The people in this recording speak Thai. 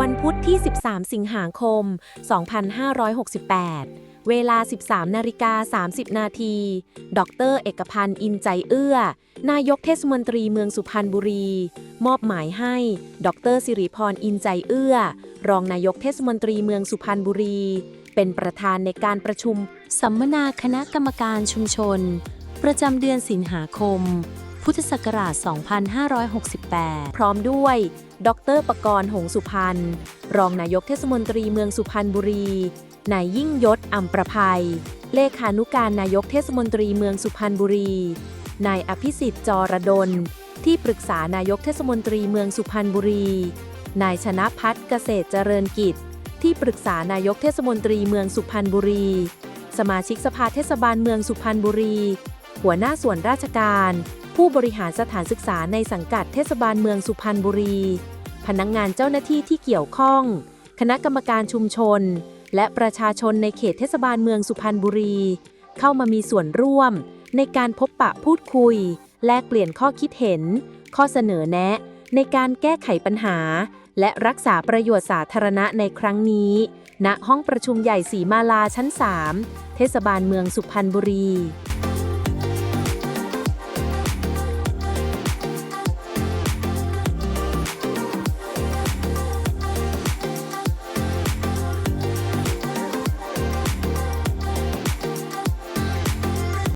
วันพุธที่ 13 สิงหาคม 2568 เวลา 13 นาฬิกา 30 นาที ดร เอกพันธ์ อินใจเอื้อ นายกเทศมนตรีเมืองสุพรรณบุรี มอบหมายให้ ดรสิริพร อินใจเอื้อ รองนายกเทศมนตรีเมืองสุพรรณบุรี เป็นประธานในการประชุม สัมมนาคณะกรรมการชุมชน ประจำเดือนสิงหาคม พุทธศักราช 2568 พร้อมด้วย ดรประกรณ์หงสุพรรณ รองนายกเทศมนตรีเมืองสุพรรณบุรี นายยิ่งยศอัมประภัย เลขานุการนายกเทศมนตรีเมืองสุพรรณบุรี นายอภิสิทธิ์จรดล ที่ปรึกษานายกเทศมนตรีเมืองสุพรรณบุรี นายชนะพัฒน์เกษตรเจริญกิจ ที่ปรึกษานายกเทศมนตรีเมืองสุพรรณบุรี สมาชิกสภาเทศบาลเมืองสุพรรณบุรี หัวหน้าส่วนราชการ ผู้บริหารสถานศึกษาในสังกัดเทศบาลเมืองสุพรรณบุรี พนักงงานเจ้าหน้าที่ที่เกี่ยวข้อง คณะกรรมการชุมชน และประชาชนในเขตเทศบาลเมืองสุพรรณบุรี เข้ามามีส่วนร่วม ในการพบปะพูดคุย แลกเปลี่ยนข้อคิดเห็น ข้อเสนอแนะ ในการแก้ไขปัญหา และรักษาประโยชน์สาธารณะในครั้งนี้ ณห้องประชุมใหญ่สีมาลาชั้น 3 เทศบาลเมืองสุพรรณบุรี